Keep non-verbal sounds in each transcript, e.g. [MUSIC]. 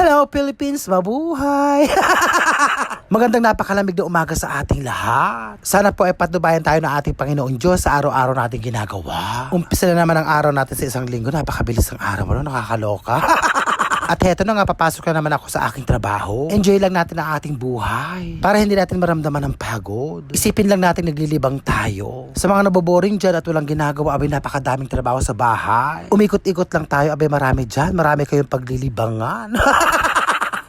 Hello Philippines, mabuhay! [LAUGHS] Magandang napakalamig na umaga sa ating lahat. Sana po ay patubayan tayo ng ating Panginoon Diyos sa araw-araw nating ginagawa. Umpisa na naman ang araw natin sa isang linggo. Napakabilis ng araw mo, no? nakakaloka. [LAUGHS] At heto na nga, papasok na naman ako sa aking trabaho. Enjoy lang natin ang ating buhay. Para hindi natin maramdaman ang pagod. Isipin lang natin naglilibang tayo. Sa mga naboboring dyan at walang ginagawa, abay napakadaming trabaho sa bahay. Umikot-ikot lang tayo, abay marami dyan. Marami kayong paglilibangan. [LAUGHS]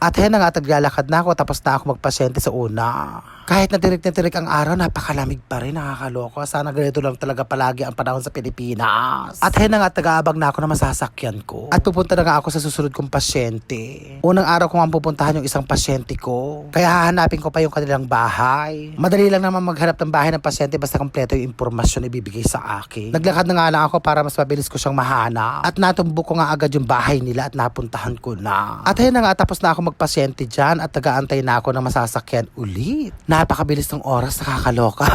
At hen na nga, taglalakad na ako tapos na ako magpasyente sa una. Kahit na tirik na tirik ang araw, napakalamig pa rin, nakakaloka. Sana ganito lang talaga palagi ang panahon sa Pilipinas. At hen na nga, taga-abag na ako na masasakyan ko. At pupunta na nga ako sa susunod kong pasyente. Unang araw ko nga pupuntahan yung isang pasyente ko. Kaya hahanapin ko pa yung kanilang bahay. Madali lang naman maghanap ng bahay ng pasyente basta kompleto yung impormasyon ibibigay sa akin. Naglakad na nga lang ako para mas mabilis ko siyang mahanap. At natumbok ko nga agad yung bahay nila at napuntahan ko na. At hen na nga, tapos na ako magpasyente dyan at tagaantay na ako ng masasakyan ulit. Napakabilis ng oras, nakakaloka.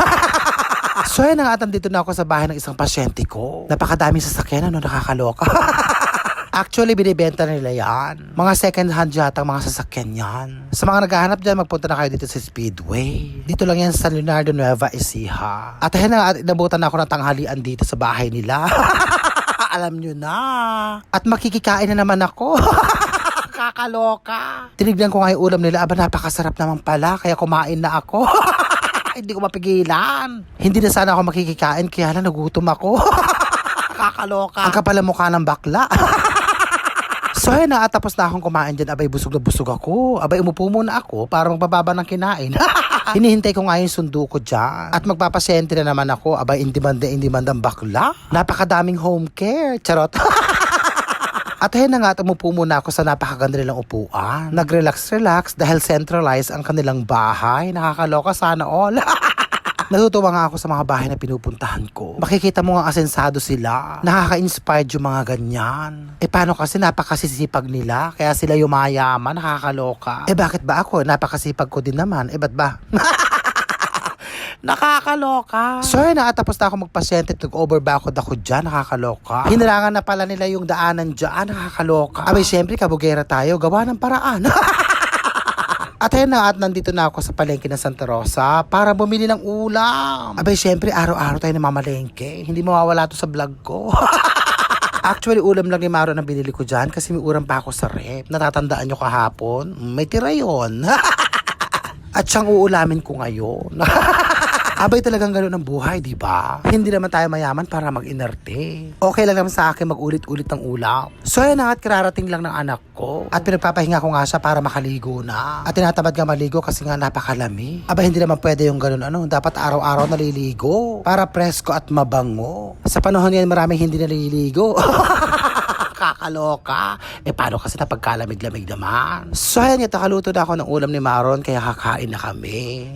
[LAUGHS] so yan na nga, at andito na ako sa bahay ng isang pasyente ko. Napakadaming sasakyan, ano, nakakaloka. [LAUGHS] Actually, binibenta nila yan. Mga second hand yata mga sasakyan yan. Sa mga naghahanap dyan, magpunta na kayo dito sa Speedway. Dito lang yan sa Leonardo Nueva Ecija. At ayun na at inabutan na ako ng tanghalian dito sa bahay nila. [LAUGHS] Alam nyo na. At makikikain na naman ako. Kakaloka. Tinignan ko nga yung ulam nila. Aba, napakasarap naman pala. Kaya kumain na ako. [LAUGHS] Hindi ko mapigilan. Hindi na sana ako makikikain. Kaya lang nagutom ako. [LAUGHS] Kakaloka. Ang kapala mukha ng bakla. [LAUGHS] So ayun na, tapos na akong kumain dyan, abay busog na busog ako. Abay umupo muna ako para magbababa ng kinain. Hinihintay ko nga yung sundo ko dyan. At magpapasyente na naman ako, abay in demand na in demand ang bakla. Napakadaming home care. Charot. At ayun na nga, at umupo muna ako sa napakaganda nilang upuan. Nag-relax-relax dahil centralized ang kanilang bahay. Nakakaloka sana all. [LAUGHS] Natutuwa nga ako sa mga bahay na pinupuntahan ko. Makikita mo nga asensado sila. Nakaka-inspired yung mga ganyan. Eh paano kasi napakasisipag nila? Kaya sila yumayaman, nakakaloka. Eh bakit ba ako? Napakasipag ko din naman. Eh ba't ba? [LAUGHS] Nakakaloka. So yun na, ako magpasyente. Nag-over bakod ako dyan. Nakakaloka. Hinirangan na pala nila yung daanan dyan. Nakakaloka. Abay, syempre, kabugera tayo. Gawa ng paraan. [LAUGHS] At ayun na at nandito na ako sa palengke ng Santa Rosa para bumili ng ulam. Abay, syempre, araw-araw tayo namamalengke. Hindi mawawala to sa vlog ko. [LAUGHS] Actually, ulam lang ni Maro na binili ko dyan kasi may ulam pa ako sa rep. Natatandaan nyo kahapon? May tira yun. [LAUGHS] At siyang uulamin ko ngayon. Abay talagang gano'n ang buhay, di ba? Hindi naman tayo mayaman para mag-inerte. Okay lang naman sa akin mag-ulit-ulit ng ulam. So yan na at kararating lang ng anak ko. At pinagpapahinga ko nga siya para makaligo na. At tinatamad nga maligo kasi nga napakalami. Abay hindi naman pwede yung gano'n ano. Dapat araw-araw naliligo. Para presko at mabango. Sa panahon ngayon maraming hindi naliligo. [LAUGHS] kakaloka. Eh, paano kasi na pagkalamig-lamig naman? So, ayan, nakaluto na ako ng ulam ni Maron, kaya kakain na kami.